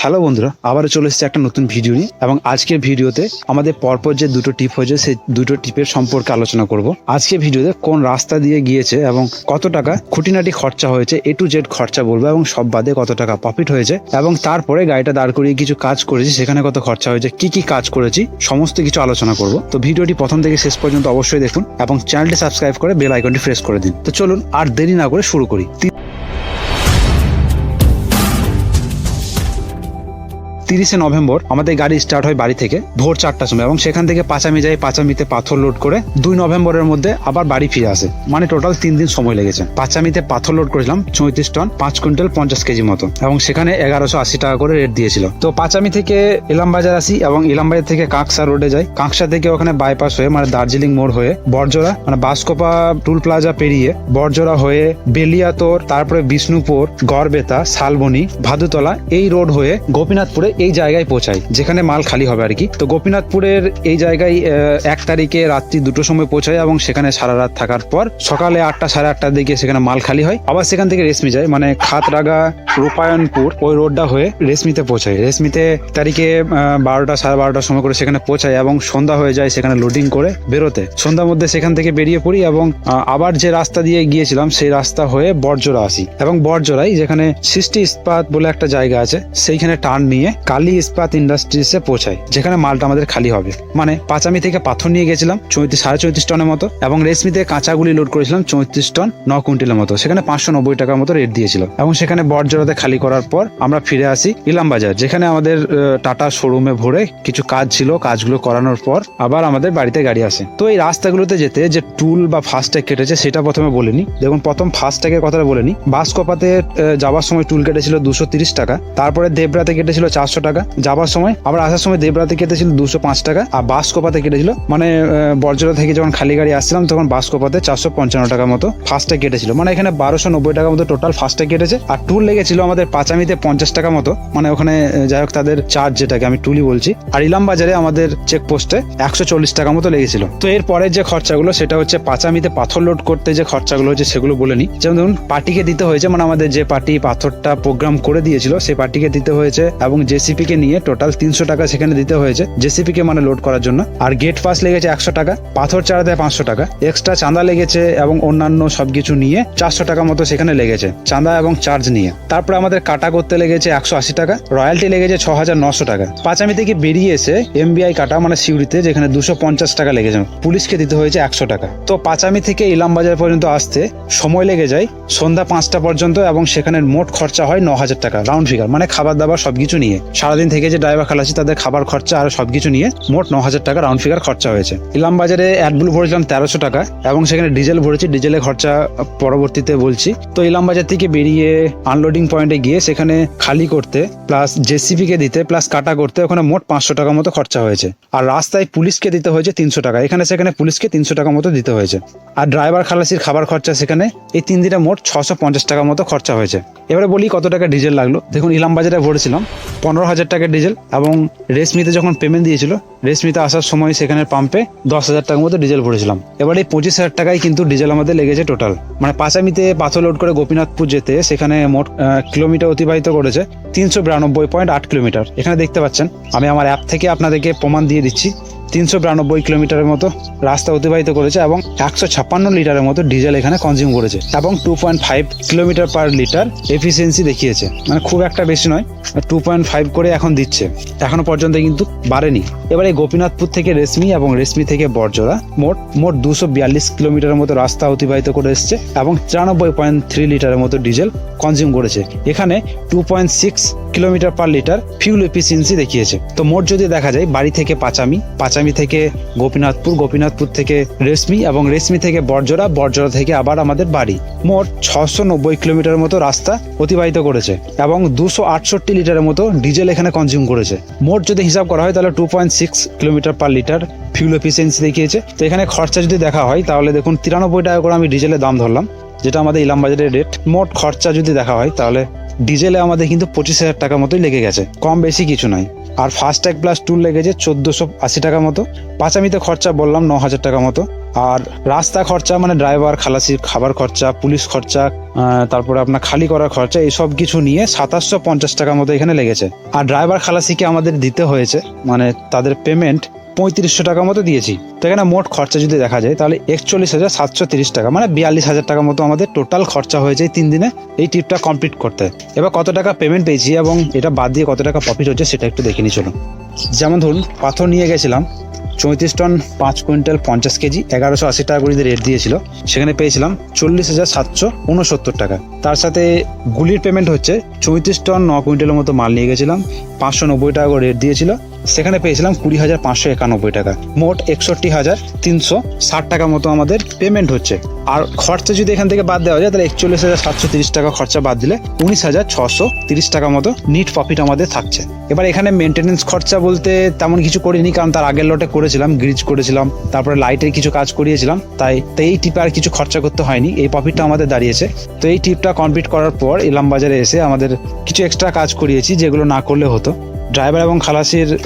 Hello বন্ধুরা, আবারও চলে এসেছে একটা নতুন ভিডিও নিয়ে এবং আজকের ভিডিওতে আমাদের পরপর যে দুটো টিপ হয়েছে, সেই দুটো টিপের সম্পর্কে আলোচনা করব। আজকে ভিডিওতে কোন রাস্তা দিয়ে গিয়েছে এবং কত টাকা খুঁটিনাটি খরচা হয়েছে এ টু জেড খরচা বলব এবং সব বাদে কত টাকা প্রফিট হয়েছে এবং তারপরে গাড়িটা দাঁড় করিয়ে কিছু কাজ করেছি, সেখানে কত খরচা হয়েছে, কি কি কাজ করেছি, সমস্ত কিছু আলোচনা করব। তো ভিডিওটি প্রথম থেকে শেষ পর্যন্ত অবশ্যই দেখুন এবং চ্যানেলটি সাবস্ক্রাইব করে বেল আইকনটি প্রেস করে দিন। তো চলুন আর দেরি না করে শুরু করি। তিরিশে নভেম্বর আমাদের গাড়ি স্টার্ট হয় বাড়ি থেকে ভোর চারটার সময় এবং সেখান থেকে পাঁচামি যাই, পাঁচামিতে পাথর লোড করে দুই নভেম্বরের মধ্যে আবার বাড়ি ফিরে আসে। মানে টোটাল তিন দিন সময় লেগেছে। পাঁচামিতে পাথর লোড করেছিলাম চৌত্রিশ টন, পাঁচ কুইন্টাল পঞ্চাশ কেজি মতো এবং সেখানে এগারোশো আশি টাকা করে রেট দিয়েছিল। তো পাঁচামি থেকে ইলামবাজার আসি এবং ইলামবাজার থেকে কাঁকসা রোডে যাই। কাঁকসা থেকে ওখানে বাইপাস হয়ে মানে দার্জিলিং মোড় হয়ে বরজোড়া মানে বাসকোপা টুল প্লাজা পেরিয়ে বরজোড়া হয়ে বেলিয়াতোর, তারপরে বিষ্ণুপুর, গড়বেতা, শালবনি, ভাদুতলা এই রোড হয়ে গোপীনাথপুরে এই জায়গায় পৌঁছাই, যেখানে মাল খালি হবে আর কি। তো গোপীনাথপুরের এই জায়গায় এক তারিখে রাত্রি দুটোর সময় পৌঁছাই এবং সেখানে সারা রাত থাকার পর সকালে আটটা সাড়ে আটটার দিকে সেখানে মাল খালি হয়। আবার সেখান থেকে রেশমি যায় মানে খাতরাগা রূপায়ণপুর ওই রোডটা হয়ে রেশমিতে পৌঁছায় রেশমিতে তারিখে বারোটা সাড়ে বারোটার সময় করে সেখানে পৌঁছায় এবং সন্ধ্যা হয়ে যায় সেখানে লোডিং করে বেরোতে। সন্ধ্যার মধ্যে সেখান থেকে বেরিয়ে পড়ি এবং আবার যে রাস্তা দিয়ে গিয়েছিলাম সেই রাস্তা হয়ে বরজোড়া আসি। এবং বরজোড়াই যেখানে সৃষ্টি ইস্পাত বলে একটা জায়গা আছে, সেইখানে টার্ন নিয়ে কালী ইস্পাত ইন্ডাস্ট্রিজে পৌঁছায় যেখানে মালটা আমাদের খালি হবে। মানে পাঁচামি থেকে পাথর নিয়ে গেছিলাম চৌত্রিশ, সাড়ে চৌত্রিশ টনের মতো, এবং রেশমি রেশমিতে কাঁচাগুলি লোড করেছিলাম চৌত্রিশ টন ন কুইন্টালের মতো, সেখানে পাঁচশো নব্বই টাকার মতো রেট দিয়েছিল। এবং সেখানে বরজোড়াতে খালি করার পর আমরা ফিরে আসি ইলাম বাজার, যেখানে আমাদের টাটা শোরুমে ভরে কিছু কাজ ছিল, কাজগুলো করানোর পর আবার আমাদের বাড়িতে গাড়ি আসে। তো এই রাস্তাগুলোতে যেতে যে টুল বা ফাস্ট্যাগ কেটেছে সেটা প্রথমে বলিনি। দেখুন, প্রথম ফাস্ট্যাগের কথাটা বলিনি। বাসকোপাতে যাওয়ার সময় টুল কেটেছিল দুশো তিরিশ টাকা, তারপরে দেবরাতে কেটেছিল চারশো টাকা। যাবার সময় আবার আসার সময় দেবরাতে কেটেছিল দুশো পাঁচ টাকা আর বাসকোপাতে কেটেছিল। মানে আহ, বরজোড়া থেকে যখন খালি গাড়ি আসছিলাম তখন বাসকোপাতে চারশো পঞ্চান্ন টাকা মতো ফার্স্টে কেটেছিল। মানে এখানে বারোশো নব্বই টাকা মতো টোটাল ফার্স্টে কেটেছে। আর টুল লেগেছিল আমাদের পাঁচামিতে পঞ্চাশ টাকা মতো। মানে ওখানে যাই হোক তাদের চার্জ যেটাকে আমি টুলি বলছি। আর ইলাম বাজারে আমাদের চেক পোস্টে একশো চল্লিশ টাকা মতো লেগেছিল। তো এর পরের যে খরচাগুলো সেটা হচ্ছে পাঁচামিতে পাথর লোড করতে যে খরচাগুলো হচ্ছে সেগুলো বলে নি যেমন ধরুন পার্টিকে দিতে হয়েছে মানে আমাদের যে পার্টি পাথরটা প্রোগ্রাম করে দিয়েছিল সেই পার্টিকে দিতে হয়েছে এবং জেসিপি কে নিয়ে টোটাল তিনশো টাকা সেখানে দিতে হয়েছে জেসিপি কে মানে লোড করার জন্য। আর গেট পাস লেগেছে একশো টাকা, পাথর চারা দেয় পাঁচশো টাকা। এক্সট্রা চাঁদা লেগেছে এবং অন্যান্য সবকিছু নিয়ে চারশো টাকা মতো সেখানে লেগেছে, চাঁদা এবং চার্জ নিয়ে। তারপরে আমাদের কাটা করতে লেগেছে একশো আশি টাকা রয়্যালটি লেগেছে ছ হাজার নশো টাকা। পাঁচামি থেকে বেরিয়ে এসে এমবিআই কাটা মানে সিউড়িতে যেখানে দুশো পঞ্চাশ টাকা লেগেছে, পুলিশকে দিতে হয়েছে একশো টাকা। তো পাঁচামি থেকে ইলাম বাজার পর্যন্ত আসতে সময় লেগে যায় সন্ধ্যা পাঁচটা পর্যন্ত এবং সেখানে মোট খরচা হয় ন হাজার টাকা রাউন্ড ফিগার মানে খাবার দাবার সবকিছু নিয়ে। সারাদিন থেকে যে ড্রাইভার খালাসি, তাদের খাবার খরচা আর সবকিছু নিয়ে মোট ন হাজার টাকা রাউন্ড ফিগার খরচা হয়েছে। ইলাম বাজারে অ্যাডব্লু ভরেছিলাম তেরোশো টাকা এবং সেখানে ডিজেল ভরেছি ডিজেলের খরচা পরবর্তীতে বলছি। তো ইলাম বাজার থেকে বেরিয়ে আনলোডিং পয়েন্টে গিয়ে সেখানে খালি করতে প্লাস জেসিপি কে দিতে প্লাস কাটা করতে ওখানে মোট পাঁচশো টাকা মতো খরচা হয়েছে। আর রাস্তায় পুলিশকে দিতে হয়েছে তিনশো টাকা। এখানে সেখানে পুলিশকে তিনশো টাকা মতো দিতে হয়েছে। আর ড্রাইভার খালাসির খাবার খরচা সেখানে এই তিন দিনে মোট ছশো পঞ্চাশ টাকা মতো খরচা হয়েছে। এবারে বলি কত টাকা ডিজেল লাগল। দেখুন ইলাম বাজারে ভরেছিলাম পনেরো হাজার টাকার ডিজেল এবং রেশমিতে যখন পেমেন্ট দিয়েছিল রেশমিতে আসার সময় সেখানে পাম্পে দশ হাজার টাকার মতো ডিজেল ভরেছিলাম। এবার এই পঁচিশ হাজার টাকায় কিন্তু ডিজেল আমাদের লেগেছে টোটাল মানে পাঁচামিতে পাথর লোড করে গোপীনাথপুর যেতে সেখানে মোট কিলোমিটার অতিবাহিত করেছে তিনশো বিরানব্বই পয়েন্ট আট কিলোমিটার। এখানে দেখতে পাচ্ছেন, আমি আমার অ্যাপ থেকে আপনাদেরকে প্রমাণ দিয়ে দিচ্ছি। তিনশো বিরানব্বই কিলোমিটারের মতো রাস্তা অতিবাহিত করেছে এবং একশো ছাপ্পান্ন লিটারের মতো ডিজেল এখানে কনজিউম করেছে এবং two point five kilometre per litre efficiency দেখিয়েছে। মানে খুব একটা বেশি নয় টু পয়েন্ট ফাইভ করে এখন দিচ্ছে। এখনও পর্যন্ত কিন্তু বাড়েনি। এবারে গোপীনাথপুর থেকে রেশমি এবং রেশমি থেকে বরজোড়া মোট মোট দুশো বিয়াল্লিশ কিলোমিটারের মতো রাস্তা অতিবাহিত করে এসছে এবং তিরানব্বই পয়েন্ট থ্রি লিটারের মতো ডিজেল কনজিউম করেছে। এখানে two point six kilometre per litre fuel efficiency দেখিয়েছে। তো মোট যদি দেখা যায়, বাড়ি থেকে পাঁচামি পাঁচামি থেকে গোপীনাথপুর গোপীনাথপুর থেকে রেশমি এবং রেশমি থেকে বরজোড়া বরজোড়া থেকে আবার আমাদের বাড়ি। মোট ছশো নব্বই কিলোমিটার মতো রাস্তা অতিবাহিত করেছে এবং দুশো আটষট্টি লিটারের মতো ডিজেল এখানে কনজিউম করেছে। মোট যদি হিসাব করা হয়, তাহলে two point six kilometre per litre fuel efficiency দেখিয়েছে। তো এখানে খরচা যদি দেখা হয়, তাহলে দেখুন তিরানব্বই টাকা করে আমি ডিজেলের দাম ধরলাম, যেটা আমাদের ইলাম বাজারের রেট মোট খরচা যদি দেখা হয়, তাহলে ডিজেলে আমাদের কিন্তু পঁচিশ হাজার টাকা মতোই লেগে গেছে। কম বেশি কিছু নয়। আর ফার্স্ট এক প্লাস টুল লেগেছে চোদ্দোশো আশি টাকা মতো। পাঁচামিতে খরচা বললাম ন হাজার টাকা মতো। আর রাস্তা খরচা মানে ড্রাইভার খালাসি খাবার খরচা, পুলিশ খরচা তারপরে আপনার খালি করার খরচা, এইসব কিছু নিয়ে সাতাশশো পঞ্চাশ টাকা মতো এখানে লেগেছে। আর ড্রাইভার খালাসিকে আমাদের দিতে হয়েছে মানে তাদের পেমেন্ট পঁয়ত্রিশশো টাকা মতো দিয়েছি। তো এখানে মোট খরচা যদি দেখা যায়, তাহলে একচল্লিশ হাজার সাতশো তিরিশ টাকা। মানে বিয়াল্লিশ হাজার টাকা মতো আমাদের টোটাল খরচা হয়েছে তিন দিনে এই ট্রিপটা কমপ্লিট করতে। এবার কত টাকা পেমেন্ট পেয়েছি এবং এটা বাদ দিয়ে কত টাকা প্রফিট হচ্ছে সেটা একটু দেখে নিই, চলুন। যেমন ধরুন, পাথর নিয়ে গেছিলাম, চৌত্রিশ টন পাঁচ কুইন্টাল পঞ্চাশ কেজি, এগারোশো আশি টাকা করে রেট দিয়েছিল, সেখানে পেয়েছিলাম চল্লিশ হাজার সাতশো উনসত্তর টাকা। তার সাথে গুলির পেমেন্ট হচ্ছে, চৌত্রিশ টন ন কুইন্টালের মতো মাল নিয়ে গেছিলাম, পাঁচশো নব্বই টাকা করে রেট দিয়েছিল সেখানে পেয়েছিলাম কুড়ি হাজার পাঁচশো একানব্বই টাকা। মোট একষট্টি হাজার তিনশো ষাট টাকা মতো আমাদের পেমেন্ট হচ্ছে। আর খরচা যদি এখান থেকে বাদ দেওয়া যায়, তাহলে একচল্লিশ হাজার সাতশো তিরিশ টাকা খরচা বাদ দিলে উনিশ হাজার ছশো তিরিশ টাকা মতো নিট প্রফিট আমাদের থাকছে। এবার এখানে মেনটেনেন্স খরচা বলতে তেমন কিছু করিনি, কারণ তার আগের লটে করেছিলাম গ্রিজ করেছিলাম, তারপরে লাইটের কিছু কাজ করিয়েছিলাম, তাই এই টিপে আর কিছু খরচা করতে হয়নি, এই প্রফিটটা আমাদের দাঁড়িয়েছে। তো এই টিপটা কমপ্লিট করার পর ইলাম বাজারে এসে আমাদের কিছু এক্সট্রা কাজ করিয়েছি, যেগুলো না করলে হতো। ড্রাইভার এবং খালাসির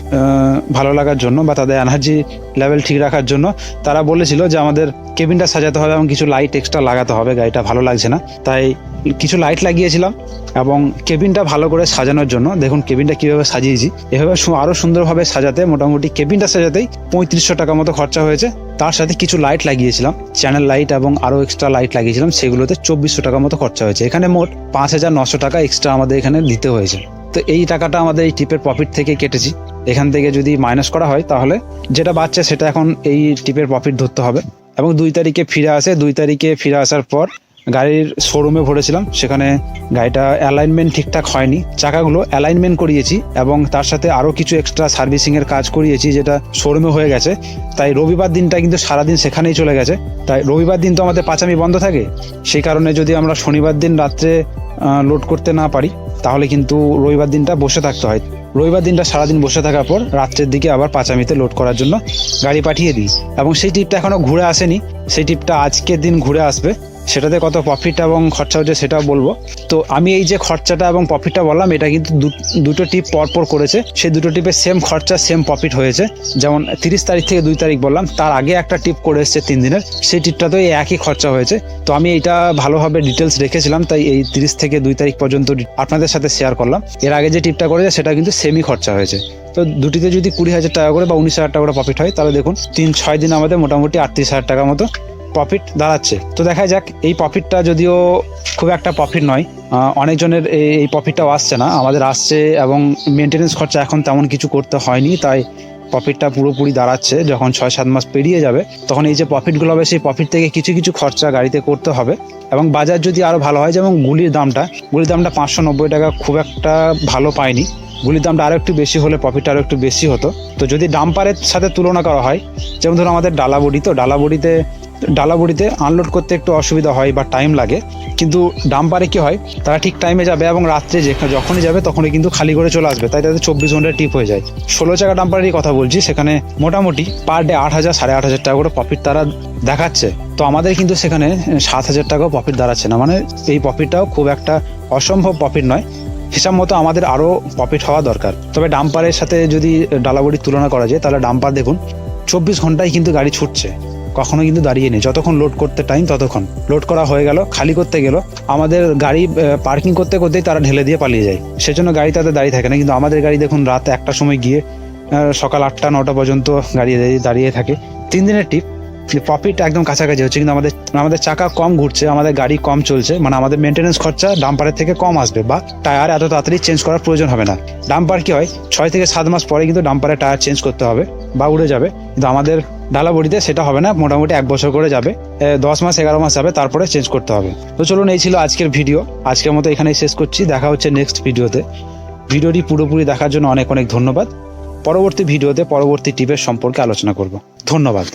ভালো লাগার জন্য বা তাদের এনার্জি লেভেল ঠিক রাখার জন্য তারা বলেছিল যে আমাদের কেবিনটা সাজাতে হবে এবং কিছু লাইট এক্সট্রা লাগাতে হবে। গাড়িটা ভালো লাগছে না। তাই কিছু লাইট লাগিয়েছিলাম এবং কেবিনটা ভালো করে সাজানোর জন্য। দেখুন কেবিনটা কীভাবে সাজিয়েছি। এভাবে আরও সুন্দরভাবে সাজাতে মোটামুটি কেবিনটা সাজাতেই পঁয়ত্রিশশো টাকা মতো খরচা হয়েছে। তার সাথে কিছু লাইট লাগিয়েছিলাম। চ্যানেল লাইট এবং আরও এক্সট্রা লাইট লাগিয়েছিলাম। সেগুলোতে চব্বিশশো টাকা মতো খরচা হয়েছে। এখানে মোট পাঁচ হাজার নশো টাকা এক্সট্রা আমাদের এখানে দিতে হয়েছে। তো এই টাকাটা আমাদের এই টিপের প্রফিট থেকে কেটেছি। এখান থেকে যদি মাইনাস করা হয় তাহলে যেটা বাচ্চা সেটা এখন এই টিপের প্রফিট ধরতে হবে। এবং দুই তারিখে ফিরে আসে, দুই তারিখে ফিরে আসার পর গাড়ির শোরুমে ভরেছিলাম। সেখানে গাড়িটা অ্যালাইনমেন্ট ঠিকঠাক হয়নি। চাকাগুলো অ্যালাইনমেন্ট করিয়েছি এবং তার সাথে আরও কিছু এক্সট্রা সার্ভিসিংয়ের কাজ করিয়েছি যেটা শোরুমে হয়ে গেছে। তাই রবিবার দিনটা কিন্তু সারাদিন সেখানেই চলে গেছে। তাই রবিবার দিন তো আমাদের পাঁচামি বন্ধ থাকে। সেই কারণে যদি আমরা শনিবার দিন রাত্রে লোড করতে না পারি তাহলে কিন্তু রবিবার দিনটা বসে থাকতে হয়। রবিবার দিনটা সারাদিন বসে থাকার পর রাত্রের দিকে আবার পাঁচামিতে লোড করার জন্য গাড়ি পাঠিয়ে দিই। এবং সেই টিপটা এখনও ঘুরে আসেনি। সেই টিপটা আজকের দিন ঘুরে আসবে। সেটাতে কত প্রফিট এবং খরচা হচ্ছে সেটাও বলব। তো আমি এই যে খরচাটা এবং প্রফিটটা বললাম, এটা কিন্তু দুটো টিপ পরপর করেছে। সেই দুটো টিপের সেম খরচা সেম প্রফিট হয়েছে। যেমন তিরিশ তারিখ থেকে দুই তারিখ বললাম, তার আগে একটা টিপ করে এসছে তিন দিনের। সেই টিপটাতেও এই একই খরচা হয়েছে। তো আমি এটা ভালোভাবে ডিটেলস রেখেছিলাম, তাই এই তিরিশ থেকে দুই তারিখ পর্যন্ত আপনাদের সাথে শেয়ার করলাম। এর আগে যে টিপটা করেছে, সেটা কিন্তু সেমই খরচা হয়েছে। তো দুটিতে যদি কুড়ি হাজার টাকা করে বা উনিশ হাজার টাকা করে প্রফিট হয়, তাহলে দেখুন, তিন, ছয় দিন আমাদের মোটামুটি আটত্রিশ হাজার টাকা মতো প্রফিট দাঁড়াচ্ছে। তো দেখা যাক, এই প্রফিটটা যদিও খুব একটা প্রফিট নয় অনেকজনের এই প্রফিটটাও আসছে না। আমাদের আসছে এবং মেনটেনেন্স খরচা এখন তেমন কিছু করতে হয়নি, তাই প্রফিটটা পুরোপুরি দাঁড়াচ্ছে। যখন ছয়, সাত মাস পেরিয়ে যাবে, তখন এই যে প্রফিটগুলো হবে, সেই প্রফিট থেকে কিছু কিছু খরচা গাড়িতে করতে হবে এবং বাজার যদি আরও ভালো হয়, যেমন গুলির দামটা গুলির দামটা পাঁচশো নব্বই টাকা খুব একটা ভালো পায়নি গুলির দামটা আরও একটু বেশি হলে প্রফিট আরও একটু বেশি হতো। তো যদি ডাম্পারের সাথে তুলনা করা হয়, যেমন ধরুন আমাদের ডালাবড়ি, তো ডালাবড়িতে ডালাবড়িতে আনলোড করতে একটু অসুবিধা হয় বা টাইম লাগে। কিন্তু ডাম্পারে কি হয়, তারা ঠিক টাইমে যাবে এবং রাত্রে যেখানে যখনই যাবে তখনই কিন্তু খালি করে চলে আসবে। তাই তাদের চব্বিশ ঘণ্টার টিপ হয়ে যায়। ষোলো চাকা ডাম্পারেরই কথা বলছি, সেখানে মোটামুটি পার ডে আট হাজার, সাড়ে আট হাজার টাকা করে প্রফিট তারা দেখাচ্ছে। তো আমাদের কিন্তু সেখানে সাত হাজার টাকাও প্রফিট দাঁড়াচ্ছে না। মানে এই প্রফিটটাও খুব একটা অসম্ভব প্রফিট নয়। হিসাব মতো আমাদের আরও প্রফিট হওয়া দরকার। তবে ডাম্পারের সাথে যদি ডালাবড়ির তুলনা করা যায়, তাহলে ডাম্পার দেখুন, চব্বিশ ঘন্টায় কিন্তু গাড়ি ছুটছে। কখনো কিন্তু দাঁড়িয়ে নেই। যতক্ষণ লোড করতে টাইম ততক্ষণ। লোড করা হয়ে গেল, খালি করতে গেল। আমাদের গাড়ি পার্কিং করতে করতেই তারা ঢেলে দিয়ে পালিয়ে যায়। সেজন্য গাড়ি তাদের দাঁড়িয়ে থাকে না। কিন্তু আমাদের গাড়ি দেখুন, রাত একটা সময় গিয়ে সকাল আটটা, নটা পর্যন্ত গাড়ি দাঁড়িয়ে- থাকে। তিন দিনের টিপ প্রফিট একদম কাছাকাছি হচ্ছে, কিন্তু আমাদের আমাদের চাকা কম ঘুরছে, আমাদের গাড়ি কম চলছে মানে আমাদের মেনটেনেন্স খরচা ডাম্পারের থেকে কম আসবে, বা টায়ার এত তাড়াতাড়ি চেঞ্জ করার প্রয়োজন হবে না। ডাম্পার কি হয়, ছয় থেকে সাত মাস পরে কিন্তু ডাম্পারের টায়ার চেঞ্জ করতে হবে, বা উড়ে যাবে, কিন্তু আমাদের ডালাবড়িতে সেটা হবে না, মোটামুটি এক বছর করে যাবে দশ মাস, এগারো মাস যাবে, তারপরে চেঞ্জ করতে হবে। তো চলুন, এই ছিল আজকের ভিডিও আজকের মতো এখানেই শেষ করছি, দেখা হচ্ছে নেক্সট ভিডিওতে ভিডিওটি পুরোপুরি দেখার জন্য অনেক অনেক ধন্যবাদ। পরবর্তী ভিডিওতে পরবর্তী টিপের সম্পর্কে আলোচনা করব। ধন্যবাদ।